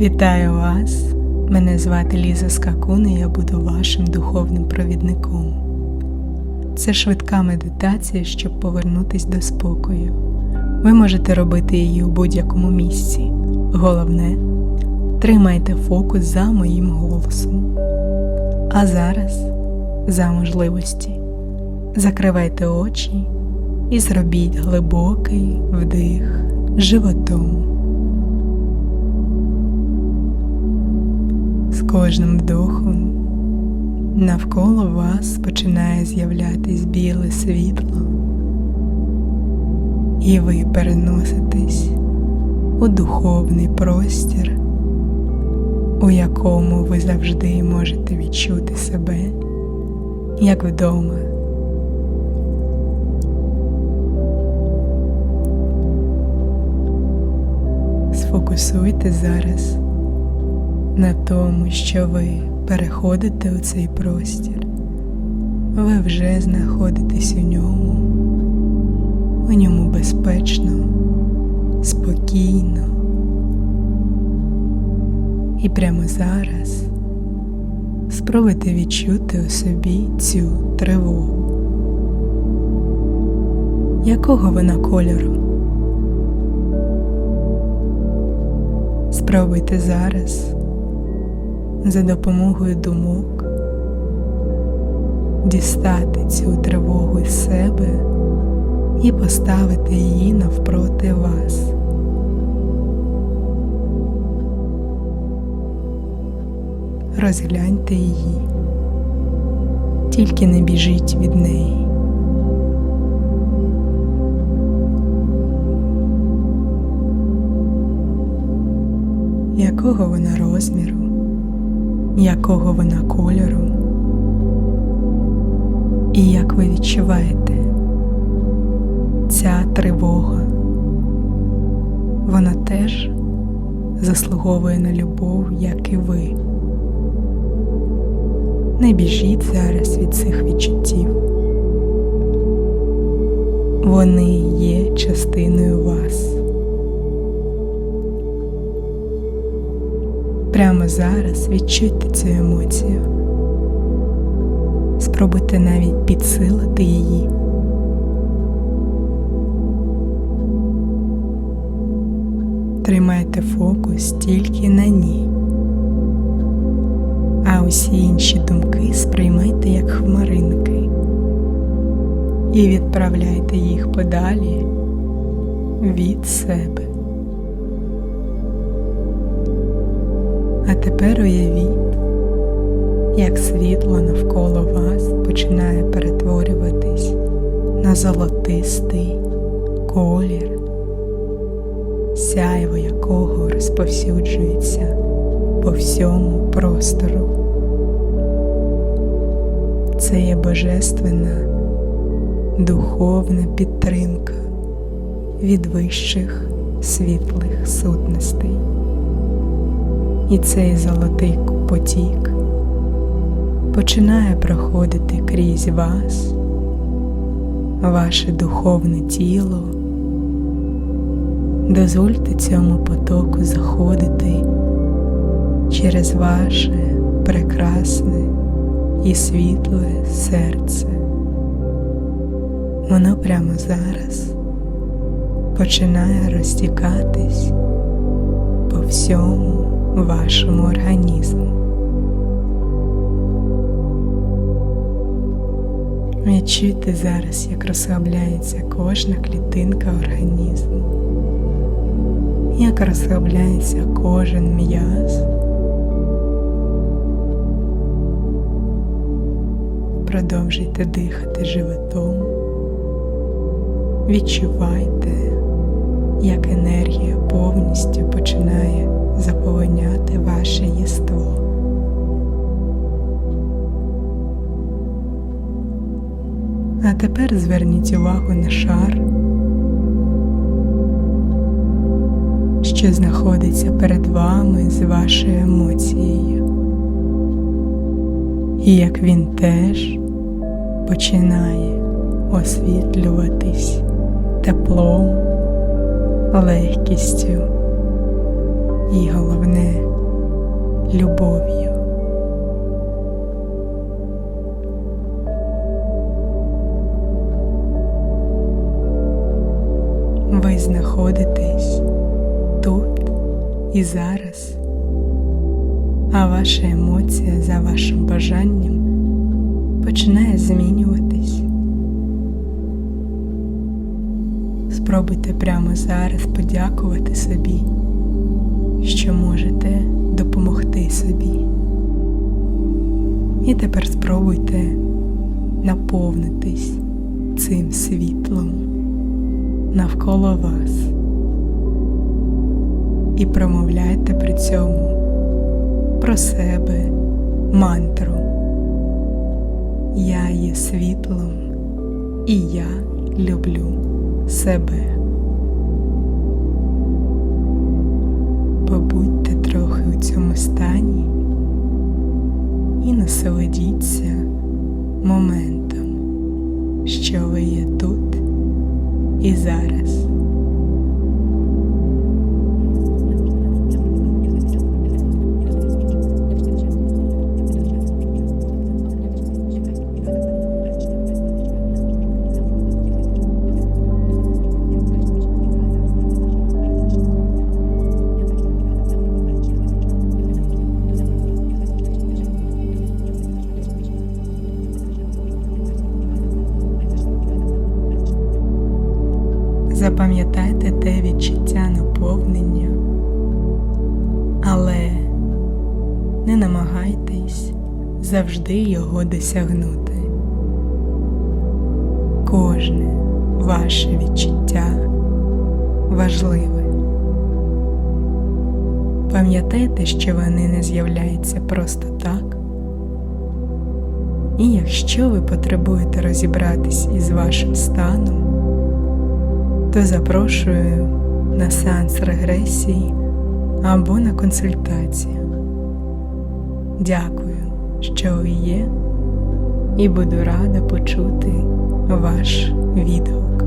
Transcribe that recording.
Вітаю вас! Мене звати Ліза Скакун і я буду вашим духовним провідником. Це швидка медитація, щоб повернутись до спокою. Ви можете робити її у будь-якому місці. Головне, тримайте фокус за моїм голосом. А зараз, за можливості, закривайте очі і зробіть глибокий вдих животом. Кожним вдохом навколо вас починає з'являтись біле світло, і ви переноситесь у духовний простір, у якому ви завжди можете відчути себе як вдома. Сфокусуйте зараз на тому, що ви переходите у цей простір, ви вже знаходитесь у ньому, у ньому безпечно, спокійно. І прямо зараз спробуйте відчути у собі цю тривогу. Якого вона кольору? Спробуйте зараз за допомогою думок дістати цю тривогу з себе і поставити її навпроти вас. Розгляньте її, тільки не біжіть від неї. Якого вона розміру? Якого вона кольору, і як ви відчуваєте ця тривога, вона теж заслуговує на любов, як і ви. Не біжіть зараз від цих відчуттів. Вони є частиною вас. Прямо зараз відчуйте цю емоцію. Спробуйте навіть підсилити її. Тримайте фокус тільки на ній, а усі інші думки сприймайте як хмаринки і відправляйте їх подалі від себе. А тепер уявіть, як світло навколо вас починає перетворюватись на золотистий колір, сяйво якого розповсюджується по всьому простору. Це є божественна духовна підтримка від вищих світлих сутностей. І цей золотий потік починає проходити крізь вас, ваше духовне тіло. Дозвольте цьому потоку заходити через ваше прекрасне і світле серце. Воно прямо зараз починає розтікатись по всьому вашому організму. Відчуйте зараз, як розслабляється кожна клітинка організму, як розслабляється кожен м'яз. Продовжуйте дихати животом, відчувайте, як енергія повністю починає заповняти ваше єство. А тепер зверніть увагу на шар, що знаходиться перед вами з вашою емоцією, і як він теж починає освітлюватись теплом, легкістю і головне любов'ю. Ви знаходитесь тут і зараз, а ваша емоція за вашим бажанням починає змінюватись. Спробуйте прямо зараз подякувати собі, що можете допомогти собі. І тепер спробуйте наповнитись цим світлом навколо вас і промовляйте при цьому про себе мантру. Я є світлом і я люблю себе. Побудьте трохи у цьому стані і насолодіться моментом, що ви є тут і зараз. Запам'ятайте те відчуття наповнення, але не намагайтесь завжди його досягнути. Кожне ваше відчуття важливе. Пам'ятайте, що вони не з'являються просто так. І якщо ви потребуєте розібратись із вашим станом, то запрошую на сеанс регресії або на консультацію. Дякую, що ви є, і буду рада почути ваш відгук.